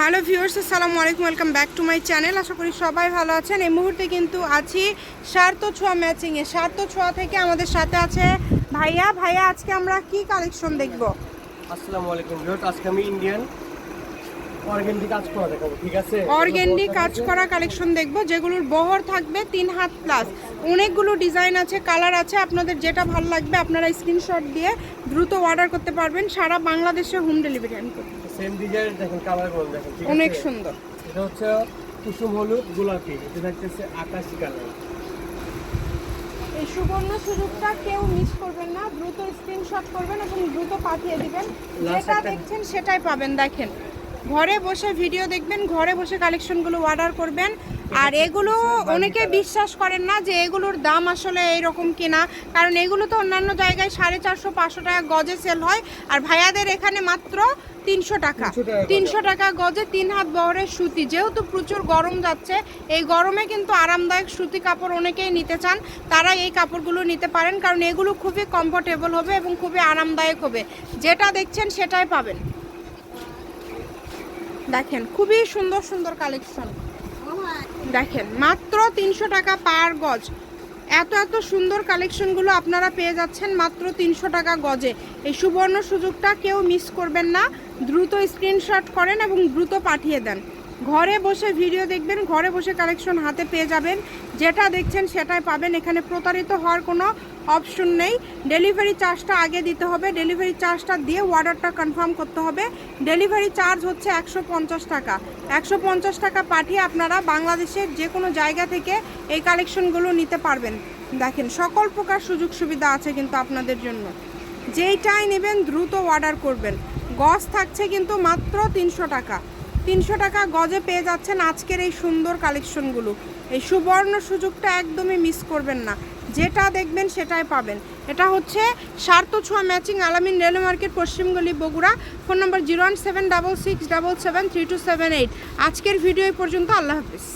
Hello viewers আসসালামু আলাইকুম welcome back to my channel. আশা করি সবাই ভালো আছেন। এই মুহূর্তে কিন্তু আছি সার্থ ছোঁয়া ম্যাচিংয়ে। সার্থ ছোঁয়া থেকে আমাদের সাথে আছে ভাইয়া। ভাইয়া আজকে আমরা কি কালেকশন দেখব? আসসালামু আলাইকুম ভিউয়ার্স আজকে আমি ইন্ডিয়ান অর্গেন্ডি কাজ করা দেখাবো ঠিক আছে? অর্গেন্ডি কাজ করা কালেকশন দেখব যেগুলোর বহর থাকবে তিন হাত প্লাস অনেকগুলো ডিজাইন আছে কালার আছে আপনাদের যেটা ভালো লাগবে আপনারা স্ক্রিনশট দিয়ে দ্রুত অর্ডার করতে পারবেন। সারা বাংলাদেশে হোম ডেলিভারি আমি করব সেম ডিজাইন দেখেন কালারগুলো দেখেন অনেক সুন্দর। এটা হচ্ছে কুসুম হলুদ গোলাপি এটা দেখতেছে আকাশি কালার এই সুবর্ণ সুযোগটা কেউ মিস করবেন না দ্রুত স্ক্রিনশট করবেন এবং দ্রুত পাঠিয়ে দিবেন। যেটা দেখছেন সেটাই পাবেন দেখেন। ঘরে বসে ভিডিও দেখবেন ঘরে বসে কালেকশনগুলো অর্ডার করবেন। আর এগুলো অনেকে বিশ্বাস করেন না যে এগুলোর দাম আসলে এইরকম কিনা। কারণ এগুলো তো অন্যান্য জায়গায় সাড়ে চারশো পাঁচশো টাকা গজে সেল হয়। আর ভাইয়াদের এখানে মাত্র তিনশো টাকা। 300 টাকা গজে। তিনশো টাকা গজে তিন হাত বহরের সুতি। যেহেতু প্রচুর গরম যাচ্ছে এই গরমে কিন্তু আরামদায়ক সুতি কাপড় অনেকেই নিতে চান। তারা এই কাপড়গুলো নিতে পারেন। কারণ এগুলো খুবই কমফোর্টেবল হবে এবং খুবই আরামদায়ক হবে। যেটা দেখছেন সেটাই পাবেন। দেখেন, খুবই সুন্দর সুন্দর কালেকশন দেখেন, মাত্র তিনশো টাকা পার গজ। এত এত সুন্দর কালেকশনগুলো আপনারা পেয়ে যাচ্ছেন মাত্র তিনশো টাকা গজে। এই সুবর্ণ সুযোগটা কেউ মিস করবেন না। দ্রুত স্ক্রিনশট করেন এবং দ্রুত পাঠিয়ে দেন। ঘরে বসে ভিডিও দেখবেন, ঘরে বসে কালেকশন হাতে পেয়ে যাবেন। যেটা দেখছেন সেটাই পাবেন। এখানে প্রতারিত হওয়ার কোনো অপশন নেই। ডেলিভারি চার্জটা আগে দিতে হবে। ডেলিভারি চার্জটা দিয়ে অর্ডারটা কনফার্ম করতে হবে। ডেলিভারি চার্জ হচ্ছে একশো পঞ্চাশ টাকা। একশো পঞ্চাশ টাকা পাঠিয়ে আপনারা বাংলাদেশের যে কোনো জায়গা থেকে এই কালেকশনগুলো নিতে পারবেন। দেখেন, সকল প্রকার সুযোগ সুবিধা আছে কিন্তু আপনাদের জন্য। যেইটাই নেবেন দ্রুত অর্ডার করবেন। গজ থাকছে কিন্তু মাত্র তিনশো টাকা। তিনশো টাকা গজে পেয়ে যাচ্ছেন আজকের এই সুন্দর কালেকশনগুলো। এই সুবর্ণ সুযোগটা একদমই মিস করবেন না। যেটা দেখবেন সেটাই পাবেন। এটা হচ্ছে সার্থ ছোঁয়া matching Alamin rail market পশ্চিমগলি Bogura. Phone number zero one seven double six double seven three two seven eight. আজকের ভিডিও পর্যন্ত, আল্লাহ হাফিজ।